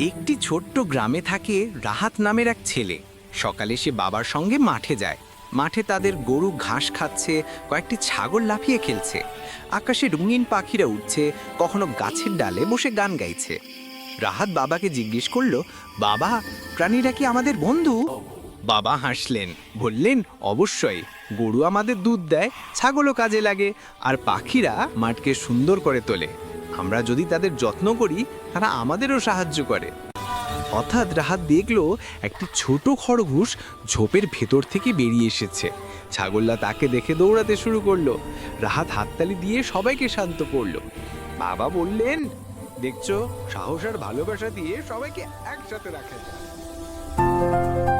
একটি ছোট্ট গ্রামে থাকে রাহাত নামের এক ছেলে। সকালে সে বাবার সঙ্গে মাঠে যায়। মাঠে তাদের গরু ঘাস খাচ্ছে, কয়েকটি ছাগল লাফিয়ে খেলছে। আকাশে রঙিন পাখিরা উঠছে কখনো গাছের ডালে বসে গান গাইছে। রাহাত বাবাকে জিজ্ঞেস করল, বাবা, প্রাণীরা কি আমাদের বন্ধু? বাবা হাসলেন, বললেন, অবশ্যই। গরু আমাদের দুধ দেয়, ছাগলও কাজে লাগে, আর পাখিরা মাঠকে সুন্দর করে তোলে। আমরা যদি তাদের যত্ন করি, তারা আমাদেরও সাহায্য করে। হঠাৎ রাহাত দেখল, একটি ছোট খরগোশ ঝোপের ভেতর থেকে বেরিয়ে এসেছে। ছাগল্লা তাকে দেখে দৌড়াতে শুরু করল। রাহাত হাততালি দিয়ে সবাইকে শান্ত করল। বাবা বললেন, দেখছ, সাহস আর ভালোবাসা দিয়ে সবাইকে একসাথে রাখা যায়।